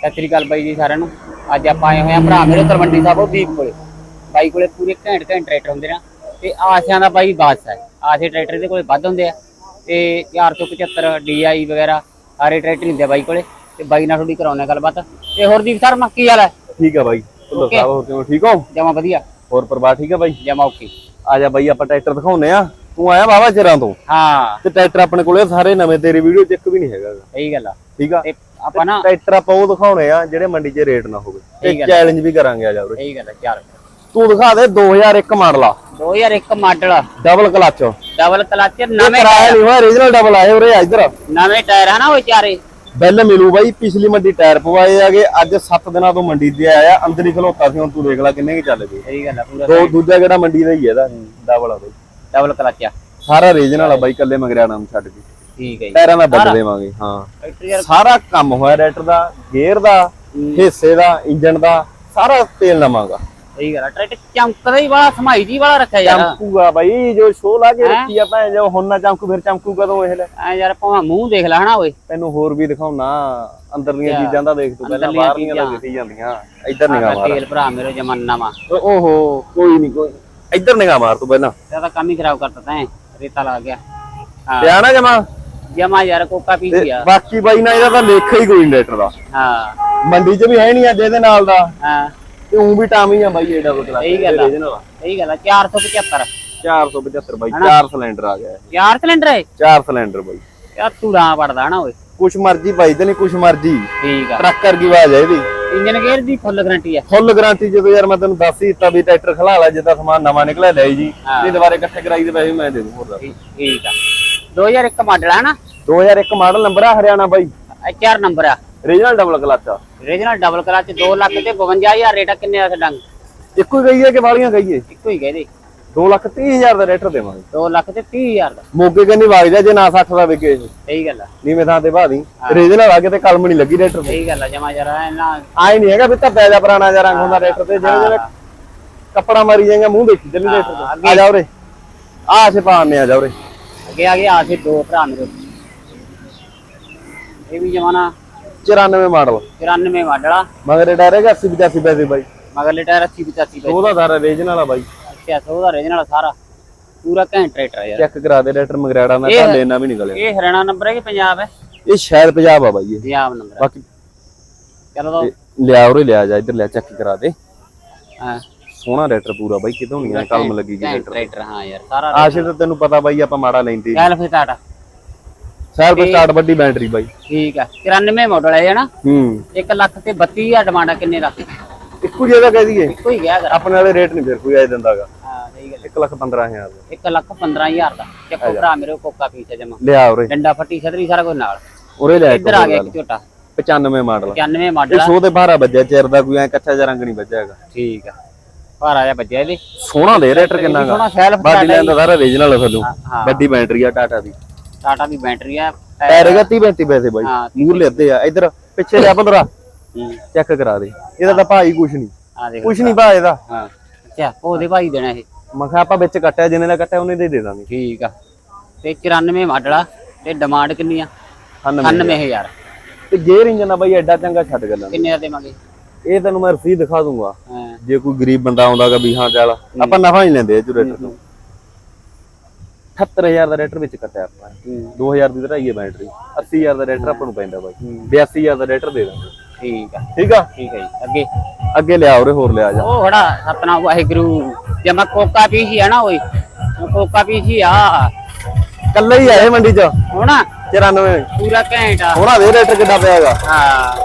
ਸਤਿ ਸ੍ਰੀ ਅਕਾਲ ਬਾਈ ਜੀ ਸਾਰਿਆਂ ਨੂੰ। ਅੱਜ ਆਪਾਂ ਆਏ ਹੋਏ ਆ ਭਰਾ ਮੇਰੇ ਤਲਵੰਡੀ ਸਾਹਿਬ ਉਹ ਦੀਪ ਕੋਲੇ। ਬਾਈ ਕੋਲੇ ਪੂਰੇ ਘੈਂਟ ਘੈਂਟ ਟਰੈਕਟਰ ਹੁੰਦੇ ਨੇ। ਤੇ ਆਸਿਆਂ ਦਾ ਬਾਈ ਬਾਦਸ਼ਾਹ ਹੈ। ਆਸੇ ਟਰੈਕਟਰ ਦੇ ਕੋਲੇ ਵੱਧ ਹੁੰਦੇ ਆ। ਤੇ 475 DI ਵਗੈਰਾ ਸਾਰੇ ਟਰੈਕਟਰ ਹੁੰਦੇ ਆ ਬਾਈ ਕੋਲੇ। ਤੇ ਬਾਈ ਨਾਲ ਥੋੜੀ ਕਰਾਉਣੇ ਗੱਲਬਾਤ। ਤੇ ਹੋਰ ਦੀਪ ਸਰ ਮੱਕੀ ਵਾਲਾ ਠੀਕ ਆ ਬਾਈ। Okay. ਸਾਹਿਬ ਹੋ ਕਿਵੇਂ? ਠੀਕ ਹੋ? ਜਮਾ ਵਧੀਆ। ਹੋਰ ਪਰਿਵਾਰ ਠੀਕ ਆ ਬਾਈ? ਜਮਾ ਓਕੇ ਆ ਜਾ ਬਾਈ ਆਪਾਂ ਟਰੈਕਟਰ ਦਿਖਾਉਨੇ ਆ। ਤੂੰ ਆਇਆ ਬਾਬਾ ਚਿਰਾਂ ਤੋਂ? ਹਾਂ। ਤੇ ਟਰੈਕਟਰ ਆਪਣੇ ਕੋਲੇ ਸਾਰੇ ਨਵੇਂ ਤੇਰੀ ਵੀਡੀਓ ਚ ਇੱਕ ਵੀ ਨਹੀਂ ਹੈਗਾ। ਸਹੀ ਗੱਲ ਆ। ਠੀਕ ਆ? ਆਪਾਂ ਨਾ ਟਰੈਕਟਰ ਆਪਾਂ ਉਹ ਦਿਖਾਉਣੇ ਆ ਜਿਹੜੇ ਮੰਡੀ 'ਚ ਰੇਟ ਨਾ ਹੋਵੇ। ਤੇ ਠੀਕ। ਚੈਲੰਜ ਵੀ ਕਰਾਂਗੇ ਆ ਜਾ ਚੱਲ। ਤੂੰ ਦਿਖਾ ਦੇ 2001 ਮਾਡਲ ਆ। 2001 model double clutch double clutch ਨਵੇਂ ਕਰਾਇਆ ਨਹੀਂ ਹੋਇਆ ਰੀਜਨਲ ਡਬਲ ਆਏ ਉਰੇ ਆ ਇੱਧਰ। ਨਵੇਂ ਟਾਇਰ ਆ ਨਾ ਉਹ ਚਾਰੇ। ਬਿੱਲ ਮਿਲੂ ਬਾਈ ਪਿਛਲੀ ਮੰਡੀ ਟਾਇਰ ਪਵਾਏ ਆਗੇ ਅੱਜ 7 ਦਿਨਾਂ ਤੋਂ ਮੰਡੀ ਤੇ ਆਇਆ ਅੰਦਰ ਹੀ ਖਲੋਤਾ ਸੀ ਹੁਣ ਤੂੰ ਦੇਖ ਲੈ ਕਿੰਨੇ ਕੀ ਚੱਲ ਗਏ। ਸਹੀ ਗੱਲ ਆ ਪੂਰਾ ਦੋ ਦੂਜਾ ਕਿਹੜਾ ਮੰਡੀ ਦਾ ਹੀ ਹੈ ਇਹਦਾ ਡਬਲ ਆ ਬਾਈ। ਡਬਲ ਕਲਚ ਆ। ਸਾਰਾ ਰੀਜਨਲ ਆ ਬਾਈ ਕੱਲੇ ਮੰਗਰਿਆ ਨਾਮ ਛੱਡ ਕੇ। ਠੀਕ ਹੈ ਜੀ। ਟਾਇਰਾਂ ਦਾ ਬਦਲ ਦੇਵਾਂਗੇ ਹਾਂ। ਟਰੈਕਟਰ ਯਾਰ ਸਾਰਾ ਕੰਮ ਹੋਇਆ ਰੈਟਰ ਦਾ ਗੇਅਰ ਦਾ ਹਿੱਸੇ ਦਾ ਇੰਜਨ ਦਾ ਸਾਰਾ ਤੇਲ ਨਵਾਂਗਾ। ਸਹੀ ਗੱਲ ਆ ਟਰੈਕਟਰ ਚਮਕਦਾ ਹੀ ਵਾਲਾ ਸਮਾਈ ਜੀ ਵਾਲਾ ਰੱਖਿਆ ਯਾਰ। ਚਮਕੂਗਾ ਬਾਈ ਜੋ ਸ਼ੋ ਲਾ ਕੇ ਰੱਖੀ ਆ ਭੈਣ ਜੋ ਹੁਣ ਨਾ ਚਮਕੂ ਫਿਰ ਚਮਕੂ ਕਦੋਂ ਇਹ ਲੈ। ਐ ਯਾਰ ਭਾਵੇਂ ਮੂੰਹ ਦੇਖ ਲੈ ਹਨਾ ਓਏ। ਤੈਨੂੰ ਹੋਰ ਵੀ ਦਿਖਾਉਣਾ ਅੰਦਰਲੀਆਂ ਅੱਛਾ। ਚੀਜ਼ਾਂ ਦਾ ਦੇਖ ਤੂੰ ਪਹਿਲਾਂ ਅੰਦਰਲੀਆਂ ਬਾਹਰਲੀਆਂ ਤਾਂ ਚੀਜ਼ਾਂ। ਦਿਖੀ ਜਾਂਦੀਆਂ ਇੱਧਰ ਨਿਗਾਹ ਮਾਰ। ਤੇਲ ਭਰਾ ਮੇਰੇ ਜਮਾਨਾ ਵਾ। ਓਹੋ ਕੋਈ ਨਹੀਂ ਕੋਈ ਇੱਧਰ ਨਿਗਾਹ ਮਾਰ ਤੂੰ ਪਹਿਲਾਂ। ਇਹ ਤਾਂ ਕੰਮ ਹੀ ਖਰਾਬ ਕਰਤਾ ਤੈਂ ਰੇਤਾ ਲੱਗ ਗਿਆ। ਹਾਂ। ਪਿਆ ਨਾ ਜਮਾ। ਜਮਾ ਯਾਰ ਕੋਕਾ ਪੀ ਤੇ ਗਿਆ ਬਾਕੀ ਬਾਈ ਨਾ ਇਹਦਾ ਤਾਂ ਲੇਖਾ ਹੀ ਕੋਈ ਨਹੀਂ ਰੈਟਰ ਦਾ। ਹਾਂ। ਮੰਡੀ 'ਚ ਵੀ ਹੈ ਨਹੀਂ ਅੱਜ ਇਹਦੇ ਨਾਲ ਦਾ। ਹਾਂ। ਤੇ ਉਂ ਵੀ ਟਾਮ ਹੀ ਆ ਬਾਈ ਇਹ ਡਬਲ ਕਲਾਸ ਸਹੀ ਗੱਲ ਆ। ਸਹੀ ਗੱਲ ਆ। 475 475 ਬਾਈ ਚਾਰ ਸਿਲੰਡਰ ਆ ਗਿਆ ਇਹ। ਯਾਰ ਸਿਲੰਡਰ ਹੈ ਚਾਰ ਸਿਲੰਡਰ ਬਾਈ। ਯਾਰ ਤੂੜਾ ਪੜਦਾ ਹਨਾ ਓਏ। ਕੁਛ ਮਰਜ਼ੀ ਬਾਈ ਤੇ ਨਹੀਂ ਕੁਛ ਮਰਜ਼ੀ। ਠੀਕ ਆ। ਟਰੱਕ ਵਰਗੀ ਆਵਾਜ਼ ਹੈ ਇਹਦੀ। ਇੰਜਨ ਗੇਅਰ ਦੀ ਫੁੱਲ ਗਾਰੰਟੀ ਆ। ਫੁੱਲ ਗਾਰੰਟੀ ਜਦੋਂ ਯਾਰ ਮੈਂ ਤੈਨੂੰ ਦੱਸ ਹੀ ਦਿੱਤਾ ਵੀ ਟਰੈਕਟਰ ਖਲਾ ਲੈ ਜਿੱਦਾਂ ਸਮਾਨ ਨਵਾਂ ਨਿਕਲਿਆ ਲੈ ਜੀ। ਨਹੀਂ ਦੁਬਾਰੇ ਇਕੱਠੇ ਕਰਾਈ ਦੇ ਪੈਸੇ ਮੈਂ ਦੇ ਦੂੰ ਹੋਰ ਠੀਕ ਆ। 2001 ਮਾਡਲ ਹੈ ਨਾ? 2001 ਮਾਡਲ ਨੰਬਰ ਆ ਹਰਿਆਣਾ ਬਾਈ। ਐਚਆਰ ਨੰਬਰ ਆ। ਰੀਜਨਲ ਡਬਲ ਕਲਚ ਆ। ਰੀਜਨਲ ਡਬਲ ਕਲਚ 2 ਲੱਖ ਤੇ 52000 ਰੇਟ ਆ ਕਿੰਨੇ ਆ ਡੰਗ ਇੱਕੋ ਹੀ ਗਈ ਹੈ ਕਿ ਵਾਲੀਆਂ ਗਈ ਹੈ ਇੱਕੋ ਹੀ 2 ਲੱਖ 30 ਹਜ਼ਾਰ ਦਾ ਰੇਟਰ ਦੇਵਾਂਗੇ। 2 ਲੱਖ ਤੇ 30000 ਦਾ। ਮੋਗੇ ਕੰਨੀ ਵਗਦਾ ਜੇ ਨਾ 60 ਦਾ ਵਿਕੇ ਇਹ ਸਹੀ ਗੱਲ ਆ। ਨੀਵੇਂ ਥਾਂ ਤੇ ਬਾਦੀ ਰੀਜਨਲ ਆ ਕੇ ਤੇ ਕਲਮ ਨਹੀਂ ਲੱਗੀ ਰੇਟਰ ਤੇ। ਸਹੀ ਗੱਲ ਆ ਜਮਾ ਜਰਾ ਇਹਨਾਂ ਆਏ ਨਹੀਂ ਹੈਗਾ ਵੀ ਤਾਂ ਪੈਜਾ ਪੁਰਾਣਾ ਜਿਹਾ ਰੰਗ ਹੁੰਦਾ ਰੇਟਰ ਤੇ। ਜਿਹੜੇ ਜਿਹੜੇ ਕੱਪੜਾ ਮਾਰੀ ਜਾਏਗਾ ਮੂੰਹ ਦੇਖੀ ਚੱਲੀ ਰੇਟਰ ਤੇ। ਆ ਜਾ ਉਰੇ। ਆ ਸੇ ਪਾਣੇ ਆ ਜਾ ਉਰੇ। ਅੱਗੇ ਆ ਗਿਆ ਆ ਕੇ ਦੋ ਭਰਾ ਮੇਰੇ। ਇਹ ਵੀ ਜਮਾਨਾ 94 ਮਾਡਲ। 94 ਮਾਡਲ ਮਗਰ ਡਾਇਰੇਗਾ 80 85 ਪੈਸੇ ਬਾਈ। ਮਗਰਲੇ ਟਾਇਰ 80 85 ਪੈ ਉਹਦਾ ਸਾਰਾ ਰੀਜਨਲ ਆ ਬਾਈ। ਅੱਛਾ ਸੋ ਦਾ ਰੀਜਨਲ ਸਾਰਾ। ਪੂਰਾ ਘੈਂਟ ਟਰੈਕਟਰ ਯਾਰ। ਚੈੱਕ ਕਰਾ ਦੇ ਰੇਟਰ ਮਗਰਾੜਾ ਮੈਂ ਤਾਂ ਲੈਣਾ ਵੀ ਨਿਕਲਿਆ ਇਹ ਹਰਿਆਣਾ ਨੰਬਰ ਹੈ ਕਿ ਪੰਜਾਬ ਹੈ? ਇਹ ਸ਼ਾਇਦ ਪੰਜਾਬ ਆ ਬਾਈ ਇਹ। ਪੰਜਾਬ ਨੰਬਰ ਬਾਕੀ ਚਲੋ ਲਿਆ ਉਰੇ ਲਿਆ ਜਾ ਇੱਧਰ ਲਿਆ ਚੈੱਕ ਕਰਾ ਦੇ। ਹਾਂ। ਸੋਹਣਾ ਰੇਟਰ ਪੂਰਾ ਬਾਈ ਕਿਤੋਂ ਨਹੀਂ ਕਲਮ ਲੱਗੀ ਘੈਂਟ ਰੇਟਰ ਟਰੈਕਟਰ ਹਾਂ ਯਾਰ ਸਾਰਾ ਆਸ਼ੇ ਤਾਂ ਤੈਨੂੰ ਪਤਾ ਬਾਈ ਆਪਾਂ ਮਾੜਾ ਲੈਂਦੇ ਚੱਲ ਫੇ ਟਾਟਾ ਕੋਈ ਸਟਾਰਟ ਵੱਡੀ ਬੈਟਰੀ ਬਾਈ। ਠੀਕ ਆ 94 ਮਾਡਲ ਹੈ ਨਾ ਹੂੰ। 1 ਲੱਖ ਤੇ 32000 ਡਿਮਾਂਡ ਆ ਕਿੰਨੇ ਦਾ? ਇੱਕੋ ਜਿਹਾ ਕਹਿ ਦਈਏ। ਇੱਕੋ ਹੀ ਗਿਆ ਕਰ ਆਪਣੇ ਵਾਲੇ ਰੇਟ ਨਹੀਂ ਫਿਰ ਕੋਈ ਆਏ ਦਿੰਦਾਗਾ ਹਾਂ ਸਹੀ ਗੱਲ 1 ਲੱਖ 15000 ਦਾ। 1 ਲੱਖ 15000 ਦਾ। ਚੱਕੋ ਭਰਾ ਮੇਰੇ ਕੋਕਾ ਪੀਸ ਜਮਾ। ਲਿਆ ਉਰੇ। ਡੰਡਾ ਫੱਟੀ ਛਤਰੀ ਸਾਰਾ ਕੁਝ ਨਾਲ। ਉਰੇ ਇੱਕ ਇੱਧਰ ਆ ਗਿਆ ਇੱਕ ਝੋਟਾ। 95 ਮਾਡਲ 95 ਇਹ ਮਾਡਲ ਆ। ਸ਼ੋਅ ਤੇ ਬਾਹਰਾ ਵੱਜਿਆ ਚਿਰ ਦਾ ਕੋਈ ਐ ਕੱਚਾ ਜਿਹਾ ਰੰਗ ਨਹੀਂ ਵੱਜਿਆ ਹੈਗਾ। ਠੀਕ ਆ। ਭਾਰਾ ਜਿਹਾ ਵੱਜਿਆ ਇਹਦੇ। ਸੋਹਣਾ ਦੇ ਰੇਟਰ ਕਿੰਨਾ ਗਾ? ਸੋਹਣਾ ਸੈਲਫ ਬਾਡੀ ਲੈਣ ਦਾ ਸਾਰਾ ਰੀਜਨਲ ਥੱਲੋਂ ਹਾਂ ਵੱਡੀ ਬੈਟਰੀ ਆ ਟਾਟਾ ਦੀ। ਟਾਟਾ ਦੀ ਬੈਟਰੀ ਆ। ਟਾਇਰ ਹੈਗਾ 30 35 ਪੈਸੇ ਬਾਈ। ਹਾਂ ਮੂਰ ਲੈਦੇ ਆ। ਇੱਧਰ ਪਿੱਛੇ ਲਿਆ 15 ਹੂੰ, ਚੈੱਕ ਕਰਾ ਦੇ। ਇਹਦਾ ਤਾਂ ਭਾਈ ਕੁਛ ਨਹੀਂ। ਆ ਦੇਖ ਕੁਛ ਨਹੀਂ ਭਾਈ ਇਹਦਾ। ਹਾਂ। ਅੱਛਾ ਉਹਦੇ ਭਾਈ ਦੇਣਾ ਇਹ। ਮੈਂ ਕਿਹਾ ਆਪਾਂ ਵਿੱਚ ਕੱਟਿਆ ਜਿੰਨੇ ਦਾ ਕੱਟਿਆ ਉਹਨੇ ਦੇ ਦੇ ਦਾਂਗੇ। ਠੀਕ ਆ। ਤੇ 94 ਮਾਡਲ ਆ। ਤੇ ਡਿਮਾਂਡ ਕਿੰਨੀ ਆ? 99 99000 ਤੇ ਗੇਅਰ ਇੰਜਨ ਆ ਬਾਈ ਐਡਾ ਚੰਗਾ ਛੱਡ ਗੱਲਾਂ ਕਿੰਨੇ ਦਾ ਦੇਵਾਂਗੇ? ਇਹ ਤੈਨੂੰ ਮੈਂ ਰਸੀਦ ਦਿਖਾ ਦੂੰਗਾ। ਹਾਂ। ਜੇ ਕੋਈ ਗਰੀਬ ਬੰਦਾ ਆਉਂਦਾਗਾ ਵੀ ਹਾਂ। ਚੱਲ ਆਪਾਂ ਨਫਾ ਹੀ ਲੈਂਦੇ ਆ ਜੁਰੇਟਰ ਤੋਂ। 78000 ਦਾ ਰੇਟਰ ਵਿੱਚ ਕੱਟਿਆ ਆਪਾਂ। ਹੂੰ, 2000 ਦੀ ਧਰਾਈ ਹੈ ਬੈਟਰੀ 80000 ਦਾ ਰੇਟਰ ਆਪਾਂ ਨੂੰ ਪੈਂਦਾ ਬਾਈ। 82000 ਦਾ ਰੇਟਰ ਦੇ ਦਾਂਗੇ। ਠੀਕ ਆ। ਠੀਕ ਆ? ਠੀਕ ਹੈ ਜੀ। ਅੱਗੇ? ਅੱਗੇ ਲਿਆ ਉਰੇ ਹੋਰ ਲਿਆ ਜਾ। ਉਹ ਖੜਾ ਸਤਨਾਮ ਵਾਹਿਗੁਰੂ। ਜੇ ਮੈਂ ਕੋਕਾ ਪੀਸੀ ਆ ਨਾ ਓਏ ਕੋਕਾ ਪੀਸੀ ਆ। ਕੱਲਾ ਹੀ ਆਏ ਮੰਡੀ ਚ। ਹੋਣਾ? 94 ਪੂਰਾ ਘੈਂਟ ਆ। ਹੋਣਾ ਦੇ ਰੇਟਰ ਕਿੱਡਾ ਪਿਆਗਾ ਹਾਂ।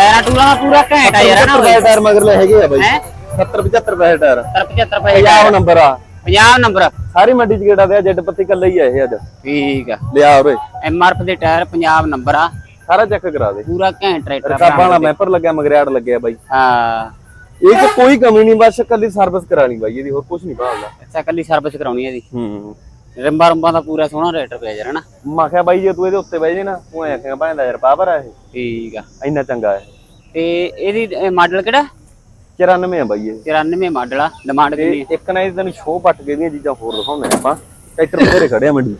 ਟਾਇਰਾਂ ਟੂਰਾਂ ਦਾ ਪੂਰਾ ਘੈਂਟ ਆ ਯਾਰ ਨਾ ਓਏ ਟਾਇਰ ਮਗਰ ਲੈ ਹੈਗੇ ਆ ਬਾਈ। ਹੈ? 70 75 ਪੈਸੇ ਟਾਇਰ। 75 ਰੁਪਏ ਪੰਜਾਬ ਨੰਬਰ ਆ। 50 ਨੰਬਰ। ਸਾਰੀ ਮੰਡੀ ਚ ਕਿਹੜਾ ਦੇ ਜੱਟ ਪੱਤੀ ਕੱਲਾ ਹੀ ਆ ਇਹ ਅੱਜ। ਠੀਕ ਆ। ਲਿਆ ਉਰੇ ਐਮਆਰਐਫ ਦੇ ਟਾਇਰ ਪੰਜਾਬ ਨੰਬਰ ਆ। ਸਾਰਾ ਚੈੱਕ ਕਰਾ ਦੇ। ਪੂਰਾ ਘੈਂਟ ਟਰੈਕਟਰ ਆ ਰਕਾਬਾਂ ਵਾਲਾ ਮੈਂਪਰ ਲੱਗਿਆ ਮਗਰਿਆੜ ਲੱਗਿਆ ਬਾਈ। ਹਾਂ। ਇਹ ਚ ਕੋਈ ਕਮੀ ਨਹੀਂ ਬਸ ਕੱਲੀ ਸਰਵਿਸ ਕਰਾਣੀ ਬਾਈ ਇਹਦੀ ਹੋਰ ਕੁਝ ਨਹੀਂ ਭਾਲਦਾ ਅੱਛਾ ਕੱਲੀ ਸਰਵਿਸ ਕਰਾਉਣੀ ਹੈ ਇਹਦੀ। ਹੂੰ। ਰੰਬਾ ਰੰਬਾ ਦਾ ਪੂਰਾ ਸੋਹਣਾ ਟਰੈਕਟਰ ਪਿਆ ਯਾਰ ਹਨਾ? ਮੈਂ ਕਿਹਾ ਬਾਈ ਜੇ ਤੂੰ ਇਹਦੇ ਉੱਤੇ ਬਹਿ ਜੇ ਨਾ ਤੂੰ ਐ ਆਖੇਗਾ ਭਾਂਦਾ ਯਾਰ ਪਾਵਰ ਆ ਇਹ। ਠੀਕ ਆ। ਇੰਨਾ ਚੰਗਾ ਹੈ। ਤੇ ਇਹਦੀ ਮਾਡਲ ਕਿਹੜਾ? 94 ਆ ਬਾਈ ਇਹ। 94 ਮਾਡਲ ਆ। ਡਿਮਾਂਡ ਕਿੰਨੀ ਆ? ਇੱਕ ਨਾ ਇਹ ਤੈਨੂੰ ਸ਼ੋਅ ਪੱਟ ਕੇ ਦੀਆਂ ਚੀਜ਼ਾਂ ਹੋਰ ਦਿਖਾਉਂਦੇ ਆ ਆਪਾਂ। ਟਰੈਕਟਰ ਬਥੇਰੇ ਖੜੇ ਆ ਮੰਡੀ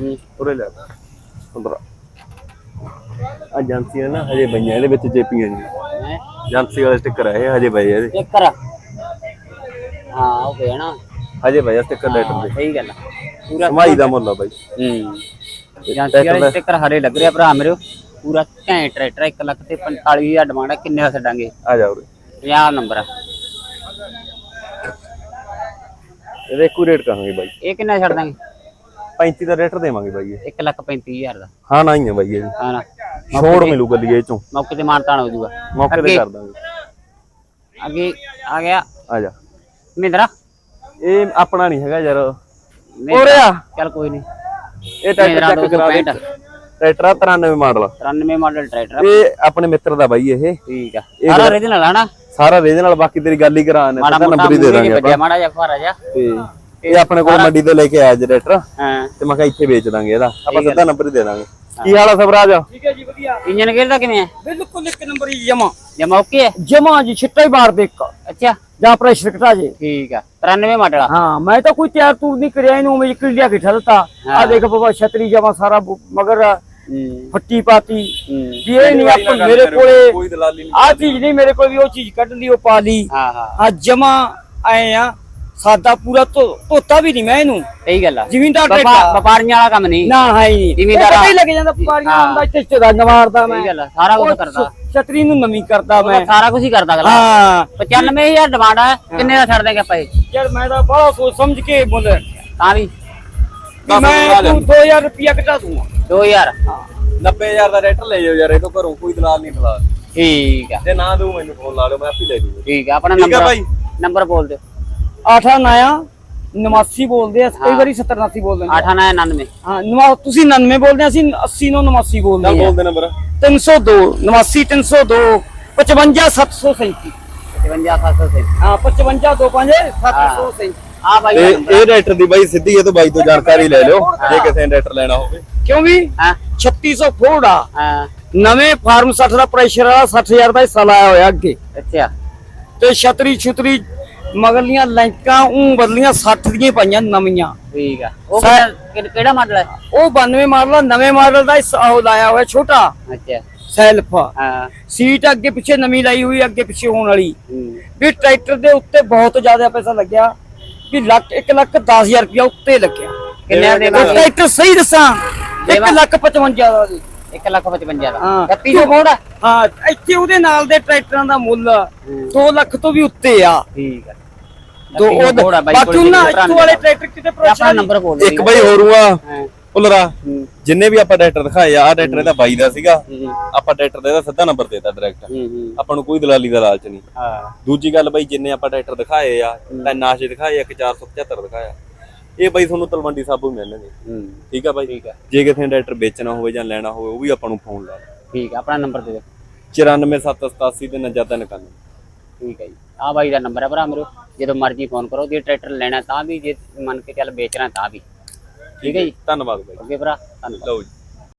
ਹੂੰ, ਉਰੇ ਲੈ 15 ਏਜੰਸੀ ਨੇ ਨਾ ਹਜੇ ਪਈਆਂ ਇਹਦੇ ਵਿੱਚ ਜੇਪੀਆਂ ਜੀ। ਹੈ? ਏਜੰਸੀ ਵਾਲੇ ਸਟicker ਆ ਇਹ ਹਜੇ ਆ ਇਹਦੇ। ਚੱਕਰ ਹਾਂ ਉਹ ਪਿਆ ਨਾ। ਹਜੇ ਆ ਸਟicker ਲੈਟਰ ਦੇ। ਸਹੀ ਗੱਲ ਆ। ਪੂਰਾ ਸਮਾਈ ਦਾ ਮੁੱਲ ਆ ਬਾਈ। ਹੂੰ। ਏਜੰਸੀ ਵਾਲੇ ਸਟicker ਹਰੇ ਲੱਗ ਰਿਹਾ ਭਰਾ ਮੇਰੇ। ਪੂਰਾ ਘੈਂਟ ਟਰੈਕਟਰ 1 ਲੱਖ ਤੇ 45000 ਡਿਮਾਂਡ ਹੈ ਕਿੰਨੇ ਦਾ ਛੱਡਾਂਗੇ? ਆ ਜਾ ਉਰੇ। 50 ਨੰਬਰ ਆ। ਇਹਦੇ ਇੱਕੋ ਰੇਟ ਕਹਾਂਗੇ ਬਾਈ। ਇਹ ਕਿੰਨਾ ਛੱਡ ਦਾਂਗੇ 35 ਦਾ ਰੇਟਰ ਦੇਵਾਂਗੇ ਬਾਈ ਇਹ। 1 ਲੱਖ 35000 ਦਾ। ਹਾਂ ਨਾ ਹੀ ਆ ਬਾਈ ਇਹ ਵੀ। ਹਾਂ ਨਾ। ਛੋੜ ਮਿਲੂ ਗੱਲੀ ਇਹ ਚੋਂ। ਮੌਕੇ ਤੇ ਮਾਨਤਾਨ ਹੋ ਜੂਗਾ ਮੌਕੇ ਤੇ। ਕਰ ਦਾਂਗੇ। ਅੱਗੇ ਆ ਗਿਆ। ਆ ਜਾ। ਮਹਿੰਦਰਾ। ਇਹ ਆਪਣਾ ਨਹੀਂ ਹੈਗਾ ਯਾਰ। ਉਰੇ ਆ। ਚੱਲ ਕੋਈ ਨਹੀਂ। ਇਹ ਟਰੈਕਟਰ ਚੈੱਕ ਕਰਾ ਦੇ। 265 ਟਰੈਕਟਰ ਆ 93 ਮਾਡਲ। 93 ਮਾਡਲ ਟਰੈਕਟਰ ਇਹ ਆਪਣੇ ਮਿੱਤਰ ਦਾ ਬਾਈ ਇਹ। ਠੀਕ ਆ। ਸਾਰਾ ਰੀਜਨਲ ਆ ਨਾ? ਸਾਰਾ ਰੀਜਨਲ ਨਾਲ ਬਾਕੀ ਤੇਰੀ ਗੱਲ ਹੀ ਕਰਾ ਨੇ ਮੋਟਾ ਨੰਬਰ ਹੀ ਦੇ ਦਾਂਗੇ ਵੱਜਿਆ ਮਾੜਾ ਜਿਹਾ ਫਾਰਾ ਜਾ ਤੇ ਇਹ ਆਪਣੇ ਕੋਲ ਮੰਡੀ ਤੋਂ ਲੈ ਕੇ ਆਇਆ ਜਨਰੇਟਰ ਹਾਂ। ਤੇ ਮੈਂ ਕਿਹਾ ਇੱਥੇ ਵੇਚ ਦਾਂਗੇ ਇਹਦਾ। ਆਪਾਂ ਸਿੱਧਾ ਨੰਬਰ ਹੀ ਦੇ ਦਾਂਗੇ। ਕੀ ਹਾਲ ਆ ਸਵਰਾਜ? ਠੀਕ ਹੈ ਜੀ ਵਧੀਆ। ਇੰਜਨ ਗੇਅਰ ਦਾ ਕਿਵੇਂ ਹੈ ਬਿਲਕੁਲ ਇੱਕ ਨੰਬਰ ਹੀ ਜਮਾ। ਜਮਾ ਓਕੇ ਹੈ ਜਮਾ ਜੀ ਛਿੱਟਾ ਹੀ ਦੇ ਇੱਕ। ਅੱਛਾ। ਜਾਂ ਪ੍ਰੈਸ਼ਰ ਘਟਾ ਜੇ। ਠੀਕ ਆ। 93 ਮਾਡਲ ਹਾਂ ਮੈਂ ਤਾਂ ਕੋਈ ਤਿਆਰ ਤੂਰ ਨਹੀਂ ਕਰਿਆ ਇਹਨੂੰ ਮੈਂ ਇੱਕ ਲਿਆ ਕੇ ਠਲਤਾ ਆ ਦੇਖ ਬਾਬਾ ਛਤਰੀ ਜਮਾ ਸਾਰਾ ਮਗਰ ਫੱਟੀ ਪਾਤੀ। ਵੀ ਇਹ ਨਹੀਂ ਆਪਾਂ ਮੇਰੇ ਕੋਲੇ ਕੋਈ ਦਲਾਲੀ ਨਹੀਂ ਆ ਚੀਜ਼ ਨਹੀਂ ਮੇਰੇ ਕੋਲ ਵੀ ਉਹ ਚੀਜ਼ ਕੱਢ ਲਈ ਉਹ ਪਾ ਲਈ। ਹਾਂ ਹਾਂ। ਆ ਜਮਾ ਆਏ ਆ। ਸਾਦਾ ਪੂਰਾ ਧੋਤਾ ਵੀ ਨਹੀਂ ਮੈਂ ਇਹਨੂੰ। ਸਹੀ ਗੱਲ ਆ। ਜ਼ਿਮੀਂਦਾਰ ਟਰੈਕਟਰ ਵਪਾਰੀਆਂ ਵਾਲਾ ਕੰਮ ਨਹੀਂ। ਨਾ ਹੈ ਹੀ ਨਹੀਂ ਜ਼ਿਮੀਂਦਾਰ ਪਤਾ ਹੀ। ਲੱਗ ਜਾਂਦਾ ਵਪਾਰੀਆਂ ਹਾਂ। ਹੁੰਦਾ ਇੱਥੇ ਰੰਗ ਮਾਰਦਾ ਮੈਂ। ਸਹੀ ਗੱਲ ਆ ਸਾਰਾ ਕੁਝ ਕਰਦਾ। ਛਤਰੀ ਨੂੰ ਨਵੀਂ ਕਰਦਾ ਮੈਂ। ਸਾਰਾ ਕੁਝ ਹੀ ਕਰਦਾ ਅਗਲਾ। ਹਾਂ। 95000 ਡਿਮਾਂਡ ਆ ਕਿੰਨੇ ਦਾ ਛੱਡ ਦੇਗਾ ਪਏ ਯਾਰ ਮੈਂ ਤਾਂ ਬੜਾ ਸੋਚ ਸਮਝ ਕੇ ਬੋਲ ਤਾਂ ਵੀ। ਮੈਂ ਤੂੰ 2000 ਰੁਪਿਆ ਘਟਾ ਦੂੰਗਾ। 2000 90000 ਦਾ ਰੇਟਰ ਲੈ ਜਾਓ ਯਾਰ ਇਹ ਤੋਂ ਘਰੋਂ ਕੋਈ ਦਲਾਲ ਨਹੀਂ ਫਿਲਹਾਲ ਠੀਕ ਆ। ਜੇ ਨਾ ਦਊ ਮੈਨੂੰ ਫੋਨ ਲਾ ਲਿਓ ਮੈਂ ਆਪੇ ਲੈ ਜੂਗਾ। ਠੀਕ ਆ ਆਪਣਾ ਨੰਬਰ ਭਾਈ। ਨੰਬਰ ਬੋਲ ਦਿਓ। ਆਠਾ ਨਾਇਆ 89 ਬੋਲਦੇ ਆ ਕਈ ਵਾਰੀ 70 89 ਬੋਲਦੇ ਨੇ 899 ਹਾਂ ਨਵਾ ਤੁਸੀਂ 99 ਬੋਲਦੇ ਆ ਅਸੀਂ 80 ਨੂੰ 89 ਬੋਲਦੇ ਆ। ਬੋਲ ਦੇ ਨੰਬਰ 302 89 302 55 737 55700 ਹਾਂ 55 25 737 ਆ ਭਾਈ ਤੇ ਦਾ ਨੰਬਰ ਇਹ ਰੇਟਰ ਦੀ ਬਾਈ ਸਿੱਧੀ ਇਹ ਤੋਂ ਬਾਈ ਤੋਂ ਜਾਣਕਾਰੀ ਲੈ ਲਿਓ ਜੇ ਕਿਸੇ ਨੇ ਰੇਟਰ ਲੈਣਾ ਹੋਵੇ। ਕਿਉਂ ਵੀ? ਹਾਂ। 3600 ਫੋਰਡ ਆ। ਹਾਂ। ਨਵੇਂ ਫਾਰਮ 60 ਦਾ ਪ੍ਰੈਸ਼ਰ ਵਾਲਾ 60000 ਦਾ ਹਿੱਸਾ ਲਾਇਆ ਹੋਇਆ ਅੱਗੇ। ਅੱਛਾ। ਤੇ ਛਤਰੀ ਛੁਤਰੀ ਮਗਰਲੀਆਂ ਲੈਂਕਾਂ ਉਂ ਬਦਲੀਆਂ 60 ਦੀਆਂ ਹੀ ਪਾਈਆਂ ਨਵੀਆਂ। ਠੀਕ ਆ। ਉਹ ਕਿਹੜਾ- ਮਾਡਲ ਹੈ ਉਹ 92 ਮਾਡਲ ਆ, ਨਵੇਂ ਮਾਡਲ ਦਾ ਹਿੱਸਾ ਉਹ ਲਾਇਆ ਹੋਇਆ ਛੋਟਾ। ਅੱਛਾ। ਸੈਲਫ ਹਾਂ। ਸੀਟ ਅੱਗੇ ਪਿੱਛੇ ਨਵੀਂ ਲਾਈ ਹੋਈ ਅੱਗੇ ਪਿੱਛੇ ਹੋਣ ਵਾਲੀ। ਹੂੰ। ਵੀ ਟਰੈਕਟਰ ਦੇ ਉੱਤੇ ਬਹੁਤ ਜ਼ਿਆਦਾ ਪੈਸਾ ਲੱਗਿਆ। ਵੀ ਲੱਖ 1 ਲੱਖ 10000 ਰੁਪਇਆ ਉੱਤੇ ਲੱਗਿਆ। ਕਿੰਨੇ ਦੇ ਉਹ ਟਰੈਕਟਰ ਸਹੀ ਦੱਸਾਂ? 1 ਦੇਵਾਂ। ਲੱਖ 55 ਦਾ ਸੀ 1 ਲੱਖ 55 ਦਾ। ਹਾਂ। 31 ਜੋ ਆ? ਹਾਂ ਇੱਥੇ ਉਹਦੇ ਨਾਲ ਦੇ ਟਰੈਕਟਰਾਂ ਦਾ ਮੁੱਲ 2 ਲੱਖ ਤੋਂ ਵੀ ਉੱਤੇ ਆ। ਠੀਕ ਆ। ਦੋ ਉਹ ਬਾਕੀ ਉਹਨਾਂ ਇੱਥੋਂ ਵਾਲੇ ਟਰੈਕਟਰ ਕਿਤੇ ਆਪਣਾ ਨੰਬਰ ਬੋਲ ਇੱਕ ਬਾਈ ਹੋਰ ਆ ਹਾਂ। ਪੁੱਲਰਾ ਹੂੰ। ਜਿੰਨੇ ਵੀ ਆਪਾਂ ਟਰੈਕਟਰ ਦਿਖਾਏ ਆ ਆ ਟਰੈਕਟਰ ਇਹਦਾ ਬਾਈ ਦਾ ਸੀਗਾ। ਹੂੰ ਆਪਾਂ ਟਰੈਕਟਰ ਦਾ ਇਹਦਾ ਸਿੱਧਾ ਨੰਬਰ ਦੇਤਾ ਡਾਇਰੈਕਟ ਹੂੰ ਹੂੰ। ਆਪਾਂ ਨੂੰ ਕੋਈ ਦਲਾਲੀ ਦਾ ਲਾਲਚ ਨਹੀਂ। ਹਾਂ। ਦੂਜੀ ਗੱਲ ਬਾਈ ਜਿੰਨੇ ਆਪਾਂ ਟਰੈਕਟਰ ਦਿਖਾਏ ਆ ਤਿੰਨ ਆਸ਼ੇ ਦਿਖਾਏ ਆ, ਇੱਕ 475 ਦਿਖਾਇਆ। ਇਹ ਬਾਈ ਤੁਹਾਨੂੰ ਤਲਵੰਡੀ ਸਾਬੂ ਮਿਲਣਗੇ। ਹੂੰ। ਠੀਕ ਆ ਬਾਈ? ਠੀਕ ਆ। ਜੇ ਕਿਸੇ ਨੇ ਟਰੈਕਟਰ ਵੇਚਣਾ ਹੋਵੇ ਜਾਂ ਲੈਣਾ ਹੋਵੇ ਉਹ ਵੀ ਆਪਾਂ ਨੂੰ ਫੋਨ ਲਾ ਲਓ ਠੀਕ ਆ ਆਪਣਾ ਨੰਬਰ ਦੇ ਦਿਓ। 94787 ਤੇ 99391 ਠੀਕ ਹੈ ਜੀ। ਆ ਬਾਈ ਦਾ ਨੰਬਰ ਹੈ ਭਰਾ ਮੇਰੇ। ਜਦੋਂ ਮਰਜ਼ੀ ਫੋਨ ਕਰੋ ਜੇ ਟਰੈਕਟਰ ਲੈਣਾ ਤਾਂ ਵੀ ਜੇ ਮੰਨ ਕੇ ਚੱਲ ਵੇਚਣਾ ਤਾਂ ਵੀ। ਠੀਕ ਹੈ ਜੀ? ਧੰਨਵਾਦ ਬਾਈ। ਅੱਗੇ ਭਰਾ ਧੰਨਵਾਦ। ਲਓ ਜੀ।